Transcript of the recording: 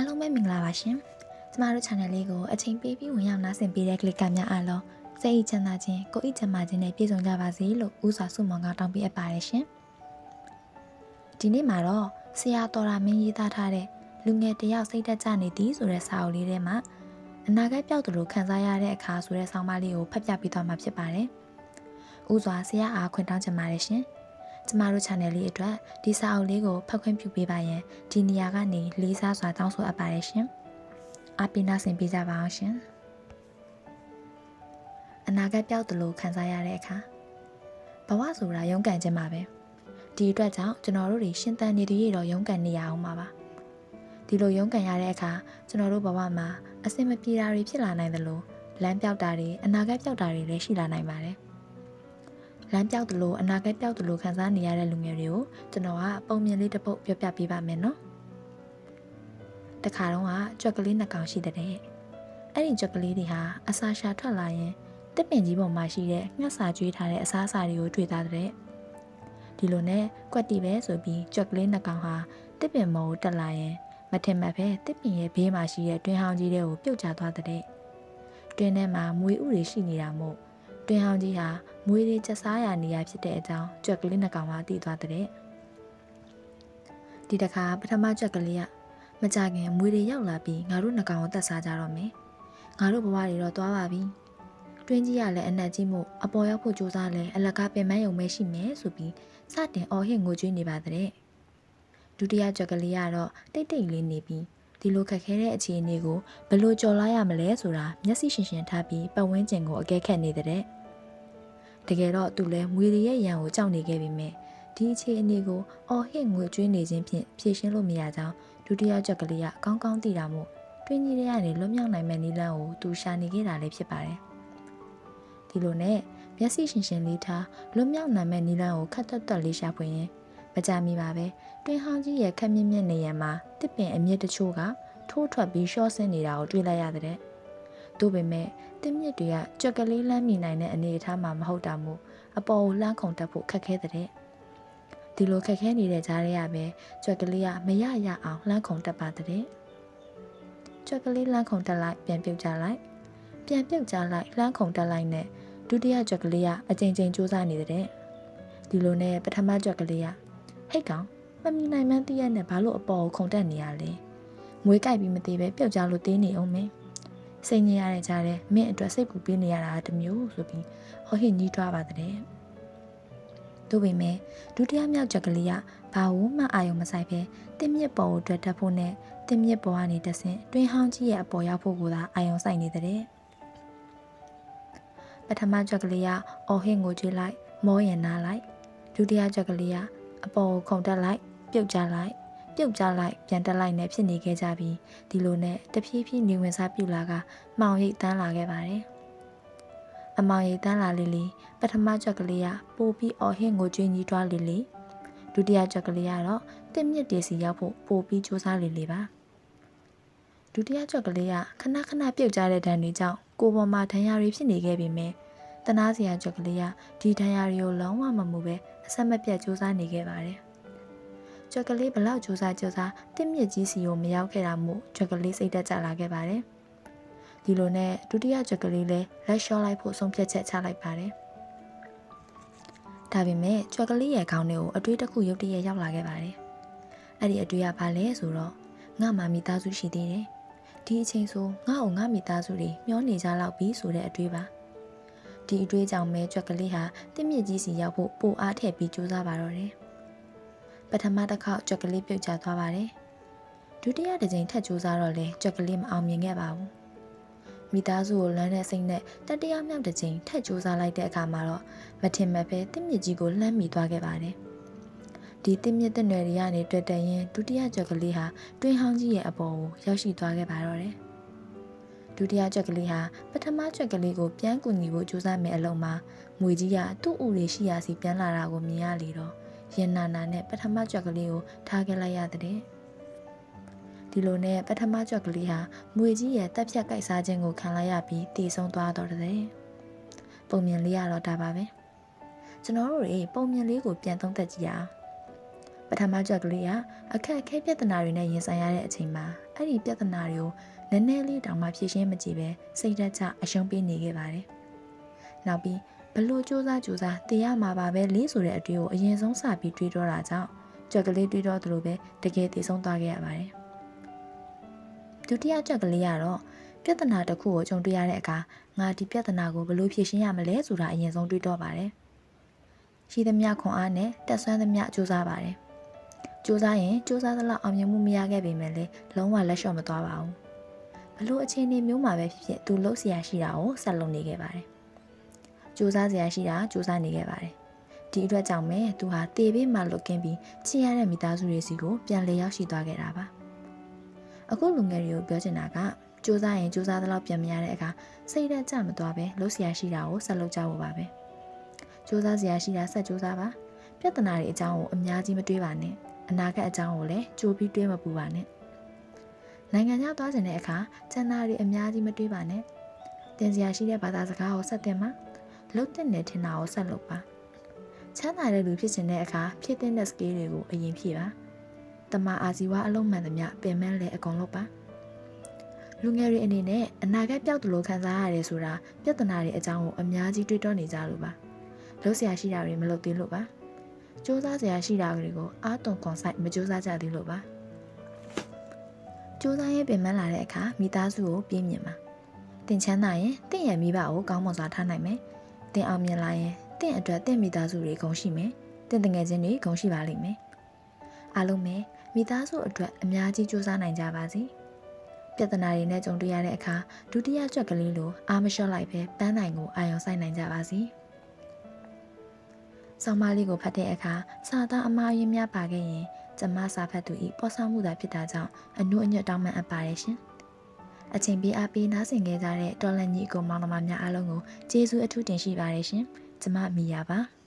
အားလုံးပဲမင်္ဂလာပါရှင်ကျမတို့ channel လေးကိုအချိန်ပေးပြီးဝင်ရောက်နားဆင်ပေးတဲ့ကလစ်ကများအားလုံးစိတ်အချမ်းသာခြင်းကိုယ်အချမ်းသာခြင်းနဲ့ပြည့်စုံကြပါစေလို့ဥစွာဆုမွန်ကောင်းတောင်းပေးအပ်ပါတယ်ရှင်ဒီနေ့မှာတော့ဆရာတော်ရာမင်းရေးသားထားတဲ့လူငယ်တယောက်စိတ်သက်ကြနေသည်ဆိုတဲ့စာအုပ်လေးထဲမှာအနာဂတ်ပြောက်သူလိုခံစားရတဲ့အခါဆိုတဲ့ဆောင်းပါးလေးကိုဖတ်ပြပေးသွားမှာဖြစ်ပါတယ်ဥစွာဆရာအားခွင့်တောင်းချင်ပါတယ်ရှင် ကျမတို့ channel လေးအတွက်ဒီစာအုပ်လေးကိုဖတ်ခွင့်ပြုပေးပါရန်ဒီနေရာကနေလေးစားစွာတောင်းဆိုအပ်ပါတယ်ရှင်။အားပေးနာဆင်ပေးကြပါအောင်ရှင်။အနာဂတ်ပြောက်တလို့ခံစားရတဲ့အခါဘဝဆိုတာရုန်းကန်ခြင်းပါပဲ။ဒီအတွက်ကြောင့်ကျွန်တော်တို့တွေရှင်သန်နေတည်ရတော့ရုန်းကန်နေရအောင်ပါပါ။ဒီလိုရုန်းကန်ရတဲ့အခါကျွန်တော်တို့ဘဝမှာအစင်မပြေတာတွေဖြစ်လာနိုင်သလိုလမ်းပြောက်တာတွေအနာဂတ်ပြောက်တာတွေလည်းရှိလာနိုင်ပါတယ်။ လမ်းပြောက်သလိုအနာဂတ်ပြောက်သလိုခံစားနေရတဲ့လူငယ်တွေကိုကျွန်တော်ကပုံမြင်လေးတစ်ပုတ်ပြောပြပေးပါမယ်နော်တခါတော့ကကြွက်ကလေးနှစ်ကောင်ရှိတဲ့အဲ့ဒီကြွက်ကလေးတွေဟာအစာရှာထွက်လာရင်တစ်ပင်ကြီးပေါ်မှာရှိတဲ့ငှက်စာကျွေးထားတဲ့အစားအစာတွေကိုတွေ့တာတဲ့ဒီလိုနဲ့ကွက်တီပဲဆိုပြီးကြွက်ကလေးနှစ်ကောင်ဟာတစ်ပင်မော်ကိုတက်လာရင်မထင်မှတ်ပဲတစ်ပင်ရဲ့ဘေးမှာရှိတဲ့တွင်ဟောင်းကြီးတွေကိုပြုတ်ကျသွားတဲ့တွင်ထဲမှာမွေဥတွေရှိနေတာမို့ တွင်ဟောင်းကြီးဟာမွေတွေချက်စားရနေရဖြစ်တဲ့အကြောင်းကြွက်ကလေးနှစ်ကောင်ကသိသွားတဲ့ဒီတခါပထမကြွက်ကလေးကမကြခင်မွေတွေရောက်လာပြီးငါတို့နှစ်ကောင်ကိုတတ်စားကြတော့မယ်ငါတို့ဘဝတွေတော့သွားပါပြီတွင်းကြီးကလည်းအနက်ကြီးမို့အပေါ်ရောက်ဖို့ကြိုးစားလဲအလကားပင်မယုံမဲရှိမယ်ဆိုပြီးစတင်အော်ဟစ်ငိုကြွေးနေပါတဲ့ဒုတိယကြွက်ကလေးကတော့တိတ်တိတ်လေးနေပြီးဒီလိုခက်ခဲတဲ့အခြေအနေကိုဘယ်လိုကြော်လာရမလဲဆိုတာမျက်စိရှင်ရှင်ထားပြီးပတ်ဝန်းကျင်ကိုအကဲခတ်နေတဲ့ တကယ်တော့သူလည်းမွေရရဲ့ရန်ကိုကြောက်နေခဲ့ပေမဲ့ဒီအခြေအနေကိုအော်ဟစ်ငွေကျွေးနေခြင်းဖြင့်ဖြေရှင်းလို့မရကြောင်းဒုတိယချက်ကလေးကကောင်းကောင်းသိတာမို့တွင်းကြီးတွေကနေလွတ်မြောက်နိုင်မဲ့နည်းလမ်းကိုသူရှာနေခဲ့တာလည်းဖြစ်ပါတယ်ဒီလိုနဲ့မျက်စိရှင်ရှင်လေးထားလွတ်မြောက်နိုင်မဲ့နည်းလမ်းကိုခက်တက်တက်လေးရှာဖွေရင်မကြမီပါပဲတွင်းဟောင်းကြီးရဲ့ခက်မြင့်မြင့်နေရမှာတစ်ပင်အမြင့်တချို့ကထိုးထွက်ပြီးရှော့ဆင်းနေတာကိုတွေ့လိုက်ရတဲ့။ဒါပေမဲ့ တင်းမြစ်တွေကကြက်ကလေးလှမ်းမိနိုင်တဲ့အနေအထားမှာမဟုတ်တာမို့အပေါ်ကိုလှမ်းခုန်တက်ဖို့ခက်ခဲတဲ့။ဒီလိုခက်ခဲနေတဲ့ကြားထဲကပဲကြက်ကလေးကမရရအောင်လှမ်းခုန်တက်ပါတဲ့။ကြက်ကလေးလှမ်းခုန်တက်လိုက်ပြန်ပြုတ်ကြလိုက်ပြန်ပြုတ်ကြလိုက်လှမ်းခုန်တက်လိုက်နဲ့ဒုတိယကြက်ကလေးကအချိန်ချင်းစူးစမ်းနေတဲ့။ဒီလိုနဲ့ပထမကြက်ကလေးကဟိတ်ကောင်မမီနိုင်မှန်းတည့်ရနဲ့ဘာလို့အပေါ်ကိုခုန်တက်နေရလဲ။မွေးကြိုက်ပြီးမသေးပဲပြုတ်ကြလို့တင်းနေအောင်မင်း စိတ်ညစ်ရတဲ့ကြားထဲမင်းအတွက်စိတ်ပူပေးနေရတာတမျိုးဆိုပြီးဟောဟစ်ညီးထွားပါတဲ့တို့ပေမဲ့ဒုတိယမြောက်ချက်ကလေးကဘာလို့မှအာရုံမဆိုင်ပဲတင်းမြစ်ပေါ်ကိုတွေ့တက်ဖို့နဲ့တင်းမြစ်ပေါ်ကနေတဆင့်တွင်းဟောင်းကြီးရဲ့အပေါ်ရောက်ဖို့ကိုသာအာရုံစိုက်နေတဲ့ပထမချက်ကလေးကအော်ဟစ်ငိုကြွေးလိုက်မောရင်နားလိုက်ဒုတိယချက်ကလေးကအပေါ်ကိုခုန်တက်လိုက်ပြုတ်ကျလိုက် ပြုတ်ကျလိုက်ပြန်တက်လိုက်နဲ့ဖြစ်နေခဲ့ကြပြီးဒီလိုနဲ့တဖြည်းဖြည်းနေဝင်စားပြူလာကမှောင်ရိပ်တန်းလာခဲ့ပါတယ်။အမောင်ရိပ်တန်းလာလေးလေးပထမချက်ကလေးကပို့ပြီးအော်ဟစ်ငိုကြွေးညီးတွားလေးလေးဒုတိယချက်ကလေးကတော့တစ်မြစ်တည်စီရောက်ဖို့ပို့ပြီးစူးစမ်းလေးလေးပါဒုတိယချက်ကလေးကခဏခဏပြုတ်ကျတဲ့ဒဏ်တွေကြောင့်ကိုပေါ်မှာဒဏ်ရာတွေဖြစ်နေခဲ့ပေမဲ့တနာစရာချက်ကလေးကဒီဒဏ်ရာတွေကိုလုံးဝမမှုပဲအဆက်မပြတ်စူးစမ်းနေခဲ့ပါတယ် ကြွက်ကလေးဘလောက်ကြိုးစားကြိုးစားတစ်မြစ်ကြီးစီကိုမရောက်ခဲ့တာမို့ကြွက်ကလေးစိတ်သက်ကြလာခဲ့ပါတယ်။ဒီလိုနဲ့ဒုတိယကြွက်ကလေးလည်းလက်လျှော့လိုက်ဖို့ဆုံးဖြတ်ချက်ချလိုက်ပါတယ်။ဒါပေမဲ့ကြွက်ကလေးရဲ့ခေါင်းထဲကိုအတွေးတစ်ခုရုတ်တရက်ရောက်လာခဲ့ပါတယ်။အဲ့ဒီအတွေးကဘာလဲဆိုတော့ငါမှမိသားစုရှိသေးတယ်။ဒီအချိန်ဆိုငါ့ကိုငါမိသားစုတွေမျောနေကြလောက်ပြီဆိုတဲ့အတွေးပါ။ဒီအတွေးကြောင့်ပဲကြွက်ကလေးဟာတစ်မြစ်ကြီးစီရောက်ဖို့ပိုအားထည့်ပြီးကြိုးစားပါတော့တယ်။ ပထမတစ်ခေါက်ကြွက်ကလေးပြုတ်ကျသွားပါတယ်။ဒုတိယတစ်ကြိမ်ထပ်ကြိုးစားတော့လေကြွက်ကလေးမအောင်မြင်ခဲ့ပါဘူး။မိသားစုကိုလမ်းတဲ့စိတ်နဲ့တတိယမြောက်တစ်ကြိမ်ထပ်ကြိုးစားလိုက်တဲ့အခါမှာတော့မထင်မှတ်ပဲတစ်မြစ်ကြီးကိုလှမ်းမိသွားခဲ့ပါတယ်။ဒီတစ်မြစ်တဲ့နယ်တွေကနေတွေ့တဲ့ရင်ဒုတိယကြွက်ကလေးဟာတွင်းဟောင်းကြီးရဲ့အပေါ်ကိုရောက်ရှိသွားခဲ့ပါတော့တယ်။ဒုတိယကြွက်ကလေးဟာပထမကြွက်ကလေးကိုပြန်ကူညီဖို့ကြိုးစားမယ်အလုံးမှာငွေကြီးကသူ့ဥတွေရှိရာစီပြန်လာတာကိုမြင်ရလေတော့ ရင်နာနာနဲ့ပထမကြွက်ကလေးကိုထားခဲ့လိုက်ရတဲ့ဒီလိုနဲ့ပထမကြွက်ကလေးဟာမွေကြီးရဲ့တက်ဖြတ်ကြိုက်စားခြင်းကိုခံလိုက်ရပြီးတည်ဆုံးသွားတော့တဲ့ပုံမြင်လေးရတော့ဒါပါပဲကျွန်တော်တို့တွေပုံမြင်လေးကိုပြန်သုံးသပ်ကြည့်ရအောင်ပပထမကြက်ကလေးကအခက်အခဲပြဿနာတွေနဲ့ရင်ဆိုင်ရတဲ့အချိန်မှာအဲ့ဒီပြဿနာတွေကိုနည်းနည်းလေးတောင်မှဖြေရှင်းမကြည့်ပဲစိတ်ဓာတ်ကျအရှုံးပေးနေခဲ့ပါတယ်။နောက်ပြီး ဘလို့စူးစမ်းစူးစမ်းတင်ရမှာပါပဲလင်းဆိုတဲ့အတွင်းကိုအရင်ဆုံးစပြီးတွေးတော့တာကြောင့်ကြက်ကလေးတွေးတော့သလိုပဲတကယ်တည်ဆုံးသွားခဲ့ရပါတယ်ဒုတိယကြက်ကလေးကတော့ပြဿနာတစ်ခုကိုကြုံတွေ့ရတဲ့အခါငါဒီပြဿနာကိုဘလို့ဖြေရှင်းရမလဲဆိုတာအရင်ဆုံးတွေးတော့ပါတယ်ရှိသမျှခွန်အားနဲ့တက်ဆွမ်းသမျှစူးစမ်းပါတယ်စူးစမ်းရင်စူးစမ်းသလောက်အောင်မြင်မှုမရခဲ့ပေမဲ့လည်းလုံးဝလက်လျှော့မသွားပါဘူးဘလို့အခြေအနေမျိုးမှာပဲဖြစ်ဖြစ်သူလှုပ်ရှားရှိတာကိုဆက်လုပ်နေခဲ့ပါတယ် စူးစမ်းစရာရှိတာစူးစမ်းနေခဲ့ပါတယ်။ဒီအတွက်ကြောင့်ပဲသူဟာတေဘေးမှာလွတ်ကင်းပြီးချစ်ရတဲ့မိသားစုတွေစီကိုပြန်လည်ရောက်ရှိသွားခဲ့တာပါ။အခုလူငယ်တွေကိုပြောချင်တာကစူးစမ်းရင်စူးစမ်းသလောက်ပြန်မရတဲ့အခါစိတ်ဓာတ်ကျမသွားပဲလုပ်စရာရှိတာကိုဆက်လုပ်ကြဖို့ပါပဲ။စူးစမ်းစရာရှိတာဆက်စူးစမ်းပါ။ပြဿနာတွေအကြောင်းကိုအများကြီးမတွေးပါနဲ့။အနာဂတ်အကြောင်းကိုလည်းကြိုပြီးတွေးမပူပါနဲ့။နိုင်ငံခြားသွားတဲ့အခါစံနာတွေအများကြီးမတွေးပါနဲ့။တင်စရာရှိတဲ့ဘာသာစကားကိုဆက်တင်ပါ။ လှုပ်တဲ့နေထင်တာကိုဆက်လုပ်ပါ။ချမ်းသာတဲ့လူဖြစ်ခြင်းတဲ့အခါဖြစ်တဲ့ skill တွေကိုအရင်ဖြည့်ပါ။တမအာဇီဝအလုံးမှန်သမျှပင်မလဲအကုန်လုပ်ပါ။လူငယ်တွေအနေနဲ့အနာဂတ်ပျောက်တယ်လို့ခံစားရတယ်ဆိုတာပြဿနာတွေအကြောင်းကိုအများကြီးတွေးတောနေကြလို့ပါ။လှုပ်ရှားရှိတာတွေမလုပ်သေးလို့ပါ။စူးစမ်းစရာရှိတာတွေကိုအာတုံကွန်ဆိုင်မစူးစမ်းကြသေးလို့ပါ။စူးစမ်းရေးပင်မလာတဲ့အခါမိသားစုကိုပြင်းမြင်ပါ။တင်ချမ်းသာရင်တင့်ရဲ့မိဘကိုကောင်းမွန်စွာထားနိုင်မယ်။ တင်အောင်မြင်လာရင်တင့်အတွက်တင့်မိသားစုတွေဂုဏ်ရှိမယ်။တင့်တငယ်ချင်းတွေဂုဏ်ရှိပါလိမ့်မယ်။အားလုံးပဲမိသားစုအတွက်အများကြီးစူးစမ်းနိုင်ကြပါစေ။ပြဿနာတွေနဲ့ကြုံတွေ့ရတဲ့အခါဒုတိယကြွက်ကလေးလိုအာမလျှော့လိုက်ပဲပန်းနိုင်ကိုအာရုံစိုက်နိုင်ကြပါစေ။ဆောင်းမလေးကိုဖတ်တဲ့အခါစာသားအမှားရင်းများပါခဲ့ရင်ကျမစာဖတ်သူဤပေါ်ဆောင်မှုသာဖြစ်တာကြောင့်အနှုတ်အညွတ်တောင်းပန်အပ်ပါတယ်ရှင်။ အချိန်ပေးအားပေးနားဆင်ခဲ့ကြတဲ့တော်လန်ကြီးကိုမောင်နှမများအားလုံးကိုကျေးဇူးအထူးတင်ရှိပါတယ်ရှင်။ကျမမီယာပါ။